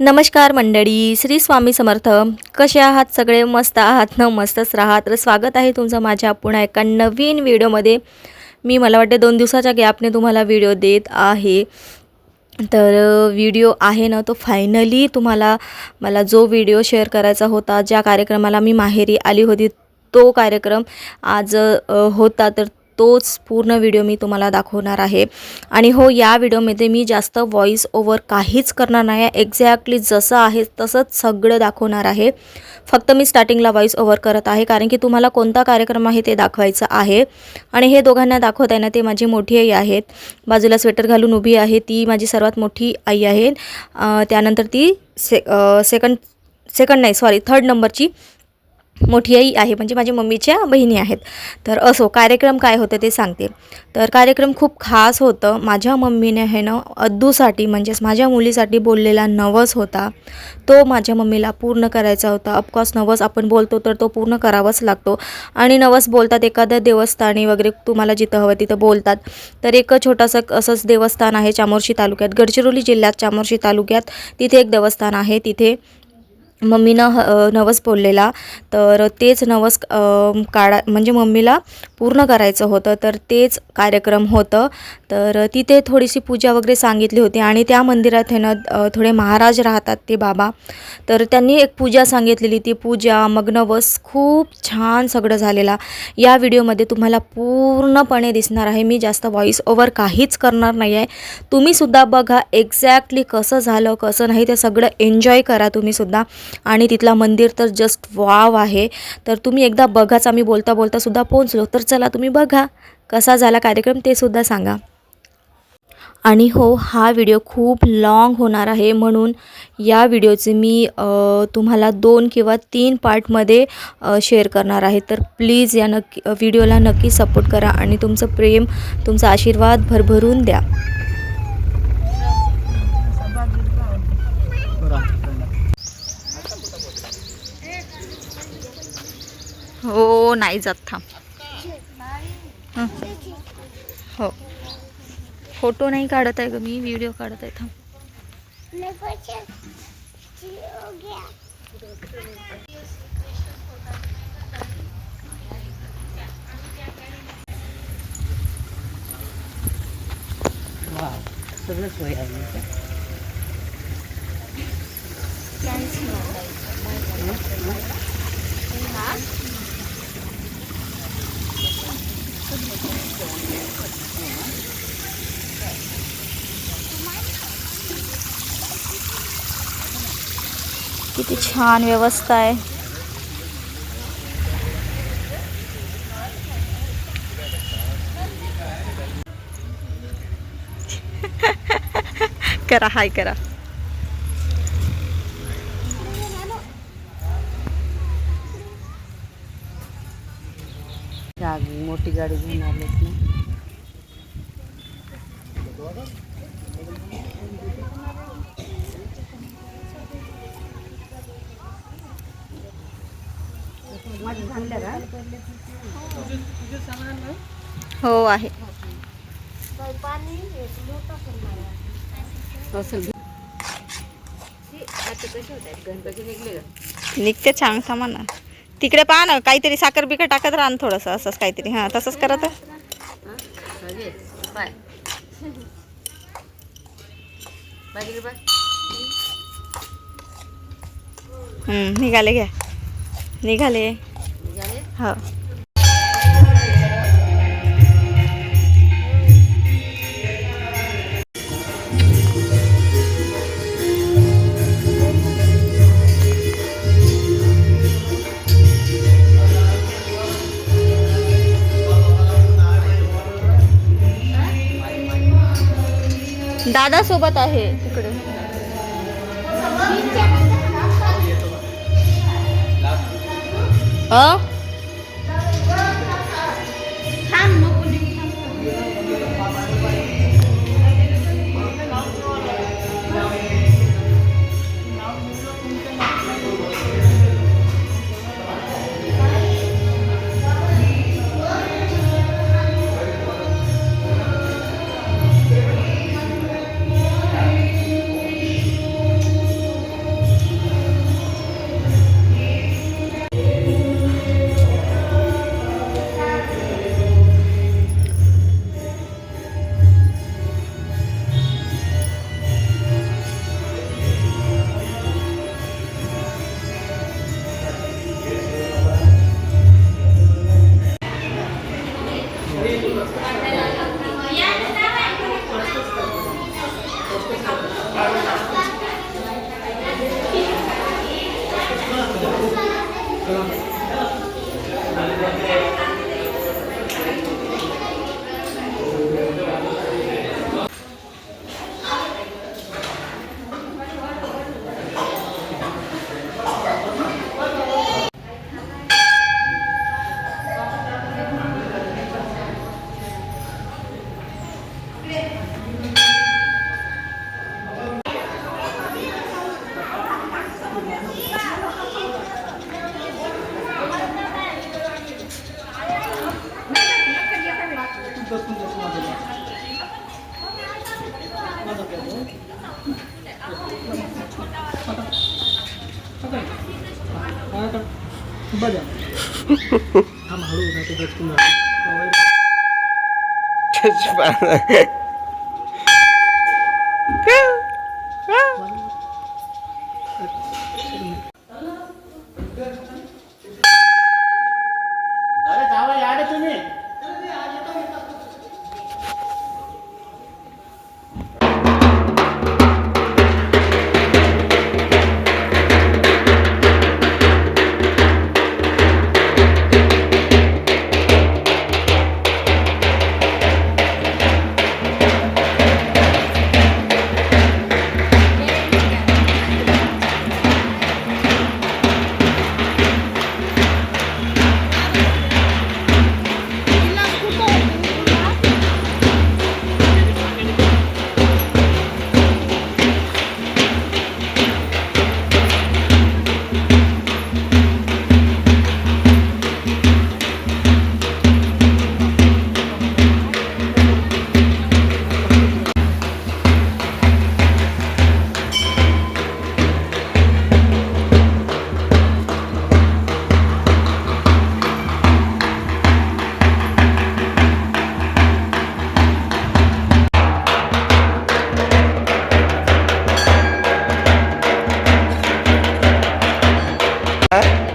नमस्कार मंडळी श्री स्वामी समर्थ. कसे आहात सगळे? मस्त आहात? न मस्तच राहा तर स्वागत आहे तुमचं माझ्या पुन्हा एका नवीन व्हिडिओमध्ये. मी मला वाटते दोन दिवसाच्या गॅपने तुम्हाला व्हिडिओ देत आहे. तर व्हिडिओ आहे ना तो फायनली तुम्हाला मला जो व्हिडिओ शेअर करायचा होता ज्या कार्यक्रमाला मी माहेरी आली होती तो कार्यक्रम आज होता. तर तोच पूर्ण व्हिडिओ मी तुम्हाला दाखवणार आहे. आणि हो या व्हिडिओमध्ये मी जास्त व्हॉईस ओव्हर काहीच करणार नाही आहे. एक्झॅक्टली जसं आहे तसंच सगळं दाखवणार आहे. फक्त मी स्टार्टिंगला व्हॉईस ओव्हर करत आहे कारण की तुम्हाला कोणता कार्यक्रम आहे ते दाखवायचं आहे. आणि हे दोघांना दाखवत आहे ना ते माझी मोठी आई आहेत. बाजूला स्वेटर घालून उभी आहे. ती माझी सर्वात मोठी आई आहे. त्यानंतर ती से सेकंड सेकंड नाही सॉरी थर्ड नंबरची मोठी आई आहे म्हणजे माझ्या मम्मीच्या बहिणी आहेत. तर असो कार्यक्रम काय होतं ते सांगते. तर कार्यक्रम खूप खास होतं. माझ्या मम्मीने हे ना अद्दूसाठी म्हणजेच माझ्या मुलीसाठी बोललेला नवस होता. तो माझ्या मम्मीला पूर्ण करायचा होता. ऑफकोर्स नवस आपण बोलतो तर तो पूर्ण करावाच लागतो. आणि नवस बोलतात एखाद्या देवस्थानी वगैरे तुम्हाला जिथं हवं तिथं बोलतात. तर एक छोटंसं असंच देवस्थान आहे चामोर्शी तालुक्यात. गडचिरोली जिल्ह्यात चामोर्शी तालुक्यात तिथे एक देवस्थान आहे. तिथे मम्मीनं ह नवस बोललेला. तर तेच नवस काढा म्हणजे मम्मीला पूर्ण करायचं होतं. तर तेच कार्यक्रम होतं. तर तिथे थोडीशी पूजा वगैरे सांगितली होती. आणि त्या मंदिरात हे ना थोडे महाराज राहतात ते बाबा. तर त्यांनी एक पूजा सांगितलेली. ती पूजा मग नवस खूप छान सगळं झालेला. या व्हिडिओमध्ये तुम्हाला पूर्णपणे दिसणार आहे. मी जास्त व्हॉईस ओवर काहीच करणार नाही आहे तुम्हीसुद्धा बघा एक्झॅक्टली कसं झालं कसं नाही ते सगळं एन्जॉय करा तुम्हीसुद्धा आणि तिथला मंदिर तर जस्ट वाव आहे. तर तुम्ही एकदा बघाच आम्ही बोलता बोलता सुद्धा पोहोचलो. तर चला तुम्ही बघा कसा झाला कार्यक्रम ते सुद्धा सांगा. आणि हो हा व्हिडिओ खूप लाँग होणार आहे. म्हणून या व्हिडिओचे मी तुम्हाला दोन किंवा तीन पार्टमध्ये शेअर करणार आहे. तर प्लीज या नक्की व्हिडिओला नक्की सपोर्ट करा आणि तुमचं प्रेम तुमचा आशीर्वाद भरभरून द्या. हो नाही जात थांब. हं. हो. फोटो नाही काढत आहे ग मी व्हिडिओ काढत आहे थांब. सगळं सोय आहे. किती छान व्यवस्था आहे. करा हाय करा गाडी मोठी गाडी घेऊन आलेत ना. हो आहे. असेल निघते छान सामान. तिकडे पहा ना काहीतरी साखर बिकर टाकत राहा ना थोडंसं असंच काहीतरी. हां तसंच करत निघाले घ्या. निघाले. हो. दादा सोबत आहे. तिकडे. अ? थांब हळू होता ते गचकून Yeah.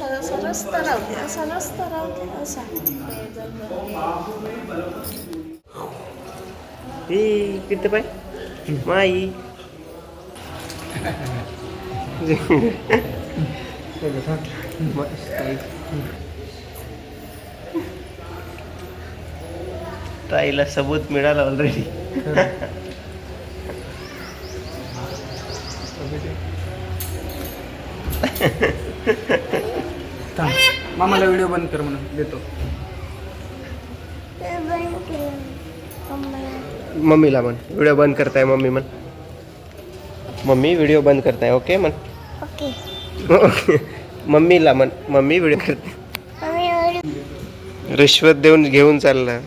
असं असं रस्ता राहते असा रस्ता राहते असा. ए किती पाय माई. ताईला सबूत मिळाला ऑलरेडी थांब मामाला व्हिडिओ बंद कर म्हणून देतो. मम्मीला म्हण. व्हिडिओ बंद करताय मम्मी म्हण. मम्मी व्हिडिओ बंद करताय. ओके म्हण. ओके. मम्मीला म्हण. मम्मी व्हिडिओ करते रिश्वत देऊन घेऊन चालला.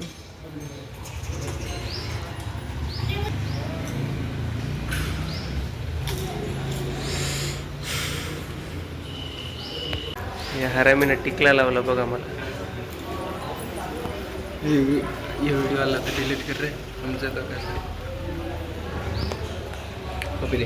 या हरामीनं टिकला लावला बघा मला। ये व्हिडिओ आला तर डिलीट कर रे तुमचं तर कसं कॉपी दे।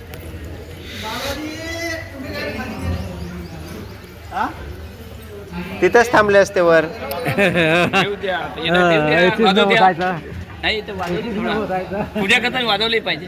तिथंच थांबले असते वर. करताना वाजवले पाहिजे.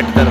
ಆಗ್ತಾ